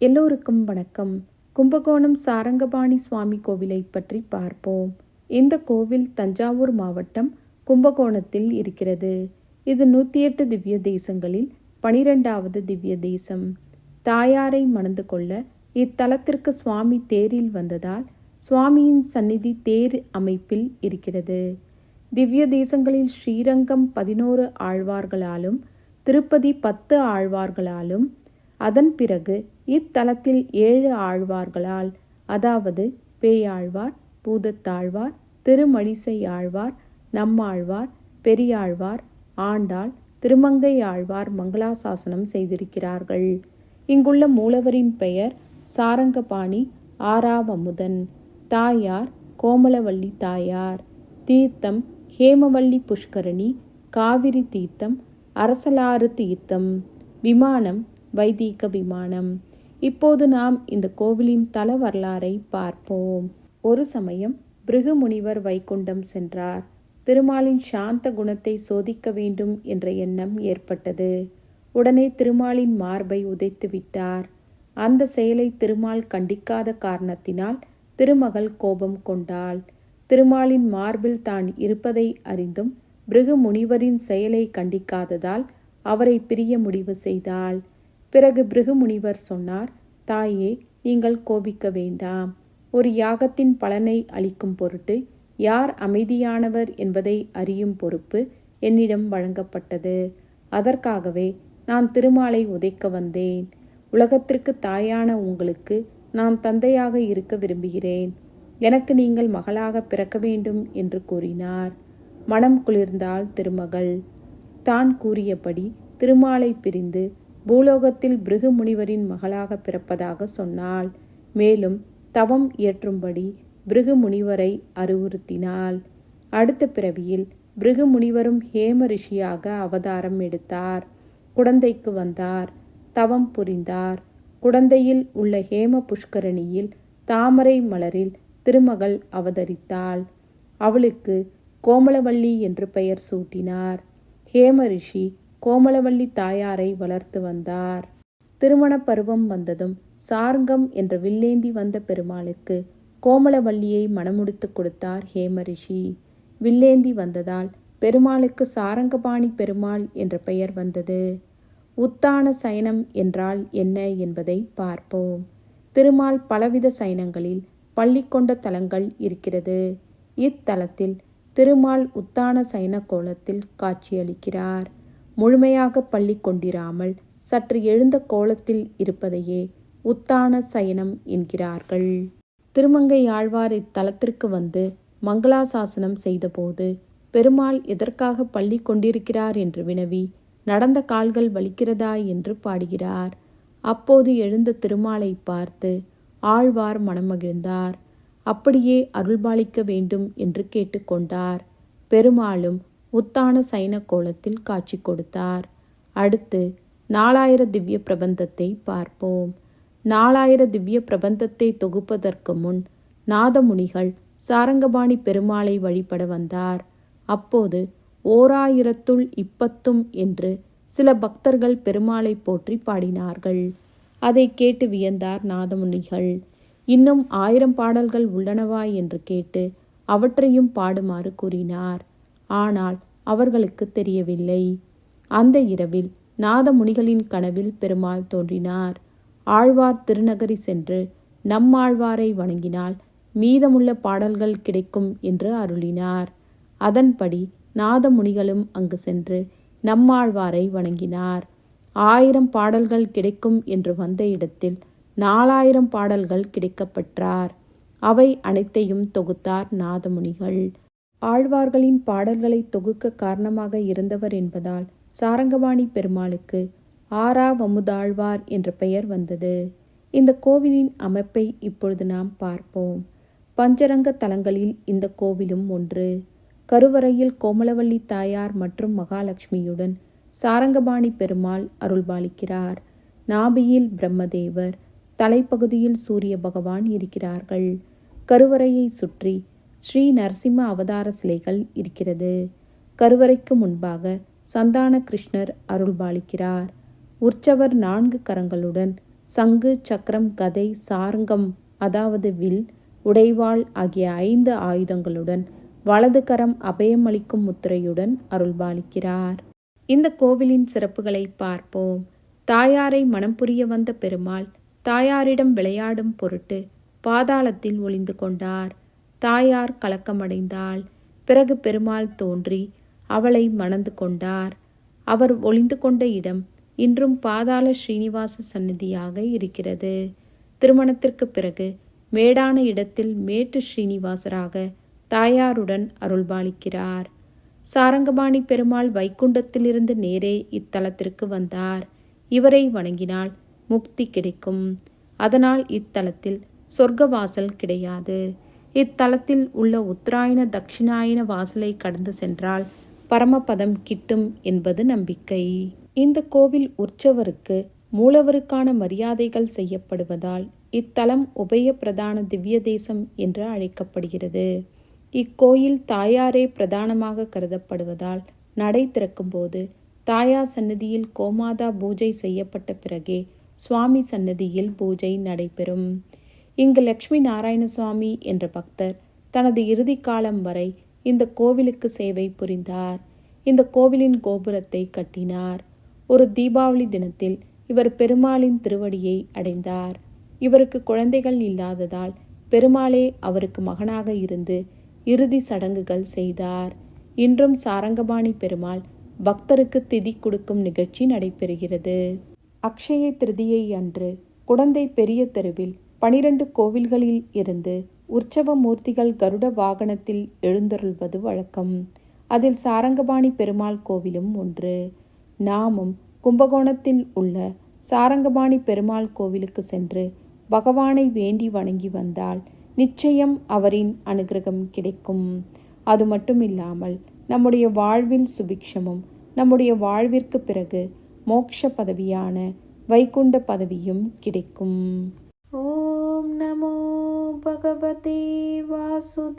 எல்லோருக்கும் வணக்கம். கும்பகோணம் சாரங்கபாணி சுவாமி கோவிலை பற்றி பார்ப்போம். இந்த கோவில் தஞ்சாவூர் மாவட்டம் கும்பகோணத்தில் இருக்கிறது. இது நூற்றி எட்டு திவ்ய தேசங்களில் பனிரெண்டாவது திவ்ய தேசம். தாயாரை மணந்து கொள்ள இத்தலத்திற்கு சுவாமி தேரில் வந்ததால் சுவாமியின் சந்நிதி தேர் அமைப்பில் இருக்கிறது. திவ்ய தேசங்களில் ஸ்ரீரங்கம் பதினோரு ஆழ்வார்களாலும் திருப்பதி பத்து ஆழ்வார்களாலும் அதன் பிறகு இத்தலத்தில் ஏழு ஆழ்வார்களால் அதாவது பேயாழ்வார் பூதத்தாழ்வார் திருமழிசை ஆழ்வார் நம்மாழ்வார் பெரியாழ்வார் ஆண்டாள் திருமங்கை ஆழ்வார் மங்களாசாசனம் செய்திருக்கிறார்கள். இங்குள்ள மூலவரின் பெயர் சாரங்கபாணி ஆறாவமுதன் தாயார் கோமலவள்ளி தாயார் தீர்த்தம் ஹேமவல்லி புஷ்கரணி காவிரி தீர்த்தம் அரசலாறு தீர்த்தம் விமானம் வைதீக விமானம். இப்போது நாம் இந்த கோவிலின் தல வரலாறை பார்ப்போம். ஒரு சமயம் பிருகு முனிவர் வைகுண்டம் சென்றார். திருமாலின் சாந்த குணத்தை சோதிக்க வேண்டும் என்ற எண்ணம் ஏற்பட்டது. உடனே திருமாலின் மார்பை உதைத்து விட்டார். அந்த செயலை திருமால் கண்டிக்காத காரணத்தினால் திருமகள் கோபம் கொண்டாள். திருமாலின் மார்பில் தான் இருப்பதை அறிந்தும் பிருகு முனிவரின் செயலை கண்டிக்காததால் அவரை பிரிய முடிவு செய்தாள். பிறகு பிருகு முனிவர் சொன்னார் தாயே நீங்கள் கோபிக்க வேண்டாம். ஒரு யாகத்தின் பலனை அளிக்கும் பொருட்டு யார் அமைதியானவர் என்பதை அறியும் பொறுப்பு என்னிடம் வழங்கப்பட்டது. அதற்காகவே நான் திருமாலை உதைக்க வந்தேன். உலகத்திற்கு தாயான உங்களுக்கு நான் தந்தையாக இருக்க விரும்புகிறேன். எனக்கு நீங்கள் மகளாக பிறக்க வேண்டும் என்று கூறினார். மனம் குளிர்ந்தாள் திருமகள். தான் கூறியபடி திருமாலை பிரிந்து பூலோகத்தில் பிருகு முனிவரின் மகளாக பிறப்பதாக சொன்னாள். மேலும் தவம் இயற்றும்படி பிருகு முனிவரை அறிவுறுத்தினாள். அடுத்த பிறவியில் பிருகு முனிவரும் ஹேம ரிஷியாக அவதாரம் எடுத்தார். குடந்தைக்கு வந்தார். தவம் புரிந்தார். குடந்தையில் உள்ள ஹேம புஷ்கரணியில் தாமரை மலரில் திருமகள் அவதரித்தாள். அவளுக்கு கோமலவள்ளி என்று பெயர் சூட்டினார். ஹேம ரிஷி கோமலவள்ளி தாயாரை வளர்த்து வந்தார். திருமண பருவம் வந்ததும் சார்கம் என்ற வில்லேந்தி வந்த பெருமாளுக்கு கோமலவள்ளியை மணமுடித்து கொடுத்தார் ஹேமரிஷி. வில்லேந்தி வந்ததால் பெருமாளுக்கு சாரங்கபாணி பெருமாள் என்ற பெயர் வந்தது. உத்தான சயனம் என்றால் என்ன என்பதை பார்ப்போம். திருமால் பலவித சயனங்களில் பள்ளி கொண்ட தலங்கள் இருக்கிறது. இத்தலத்தில் திருமால் உத்தான சயன கோலத்தில் காட்சியளிக்கிறார். முழுமையாக பள்ளி கொண்டிராமல் சற்று எழுந்த கோலத்தில் இருப்பதையே உத்தான சயனம் என்கிறார்கள். திருமங்கை ஆழ்வார் இத்தலத்திற்கு வந்து மங்களாசாசனம் செய்தபோது பெருமாள் எதற்காக பள்ளி கொண்டிருக்கிறார் என்று வினவி நடந்த கால்கள் வலிக்கிறதா என்று பாடுகிறார். அப்போது எழுந்த திருமாலை பார்த்து ஆழ்வார் மனமகிழ்ந்தார். அப்படியே அருள்பாலிக்க வேண்டும் என்று கேட்டுக்கொண்டார் பெருமாளும் உத்தான சைன கோலத்தில் காட்சி கொடுத்தார். அடுத்து நாலாயிர திவ்ய பிரபந்தத்தை பார்ப்போம். நாலாயிர திவ்ய பிரபந்தத்தை தொகுப்பதற்கு முன் நாதமுனிகள் சாரங்கபாணி பெருமாளை வழிபட வந்தார். அப்போது ஓராயிரத்துள் இப்பத்தும் என்று சில பக்தர்கள் பெருமாளை போற்றி பாடினார்கள். அதை கேட்டு வியந்தார் நாதமுனிகள். இன்னும் ஆயிரம் பாடல்கள் உள்ளனவா என்று கேட்டு அவற்றையும் பாடுமாறு கூறினார். ஆனால் அவர்களுக்கு தெரியவில்லை. அந்த இரவில் நாதமுனிகளின் கனவில் பெருமாள் தோன்றினார். ஆழ்வார் திருநகரி சென்று நம்மாழ்வாரை வணங்கினால் மீதமுள்ள பாடல்கள் கிடைக்கும் என்று அருளினார். அதன்படி நாதமுனிகளும் அங்கு சென்று நம்மாழ்வாரை வணங்கினார். ஆயிரம் பாடல்கள் கிடைக்கும் என்று வந்த இடத்தில் நாலாயிரம் பாடல்கள் கிடைக்கப்பெற்றார். அவை அனைத்தையும் தொகுத்தார் நாதமுனிகள். ஆழ்வார்களின் பாடல்களை தொகுக்க காரணமாக இருந்தவர் என்பதால் சாரங்கபாணி பெருமாளுக்கு ஆறாவமுதாழ்வார் என்ற பெயர் வந்தது. இந்த கோவிலின் அமைப்பை இப்பொழுது நாம் பார்ப்போம். பஞ்சரங்க தலங்களில் இந்த கோவிலும் ஒன்று. கருவறையில் கோமலவள்ளி தாயார் மற்றும் மகாலட்சுமியுடன் சாரங்கபாணி பெருமாள் அருள்பாலிக்கிறார். நாபியில் பிரம்மதேவர் தலைப்பகுதியில் சூரிய பகவான் இருக்கிறார்கள். கருவறையை சுற்றி ஸ்ரீ நரசிம்ம அவதார சிலைகள் இருக்கிறது. கருவறைக்கு முன்பாக சந்தான கிருஷ்ணர் அருள்பாலிக்கிறார். உற்சவர் நான்கு கரங்களுடன் சங்கு சக்கரம் கதை சாரங்கம் அதாவது வில் உடைவாள் ஆகிய ஐந்து ஆயுதங்களுடன் வலது கரம் அபயமளிக்கும் முத்திரையுடன் அருள்பாலிக்கிறார். இந்த கோவிலின் சிறப்புகளை பார்ப்போம். தாயாரை மனம் புரிய வந்த பெருமாள் தாயாரிடம் விளையாடும் பொருட்டு பாதாளத்தில் ஒளிந்து கொண்டார். தாயார் கலக்கமடைந்தாள். பிறகு பெருமாள் தோன்றி அவளை மணந்து கொண்டார். அவர் ஒளிந்து கொண்ட இடம் இன்றும் பாதாள ஸ்ரீனிவாச சந்நிதியாக இருக்கிறது. திருமணத்திற்கு பிறகு மேடான இடத்தில் மேட்டு ஸ்ரீனிவாசராக தாயாருடன் அருள்பாலிக்கிறார். சாரங்கபாணி பெருமாள் வைகுண்டத்திலிருந்து நேரே இத்தலத்திற்கு வந்தார். இவரை வணங்கினால் முக்தி கிடைக்கும். அதனால் இத்தலத்தில் சொர்க்கவாசல் கிடையாது. இத்தலத்தில் உள்ள உத்தராயண தட்சிணாயன வாசலை கடந்து சென்றால் பரமபதம் கிட்டும் என்பது நம்பிக்கை. இந்த கோவில் உற்சவருக்கு மூலவருக்கான மரியாதைகள் செய்யப்படுவதால் இத்தலம் உபய பிரதான திவ்ய தேசம் என்று அழைக்கப்படுகிறது. இக்கோயில் தாயாரே பிரதானமாக கருதப்படுவதால் நடை திறக்கும்போது தாயார் சன்னதியில் கோமாதா பூஜை செய்யப்பட்ட பிறகே சுவாமி சன்னதியில் பூஜை நடைபெறும். இங்கு லக்ஷ்மி நாராயணசுவாமி என்ற பக்தர் தனது இறுதி காலம் வரை இந்த கோவிலுக்கு சேவை புரிந்தார். இந்த கோவிலின் கோபுரத்தை கட்டினார். ஒரு தீபாவளி தினத்தில் இவர் பெருமாளின் திருவடியை அடைந்தார். இவருக்கு குழந்தைகள் இல்லாததால் பெருமாளே அவருக்கு மகனாக இருந்து இறுதி சடங்குகள் செய்தார். இன்றும் சாரங்கபாணி பெருமாள் பக்தருக்கு திதி கொடுக்கும் நிகழ்ச்சி நடைபெறுகிறது. அக்ஷய திருதியை அன்று குழந்தை பெரிய தெருவில் பனிரெண்டு கோவில்களில் இருந்து உற்சவ மூர்த்திகள் கருட வாகனத்தில் எழுந்தருள்வது வழக்கம். அதில் சாரங்கபாணி பெருமாள் கோவிலும் ஒன்று. நாமும் கும்பகோணத்தில் உள்ள சாரங்கபாணி பெருமாள் கோவிலுக்கு சென்று பகவானை வேண்டி வணங்கி வந்தால் நிச்சயம் அவரின் அனுகிரகம் கிடைக்கும். அது மட்டும் இல்லாமல் நம்முடைய வாழ்வில் சுபிக்ஷமும் நம்முடைய வாழ்விற்கு பிறகு மோட்ச பதவியான வைகுண்ட பதவியும் கிடைக்கும். नमो भगवते वासुदेवाय।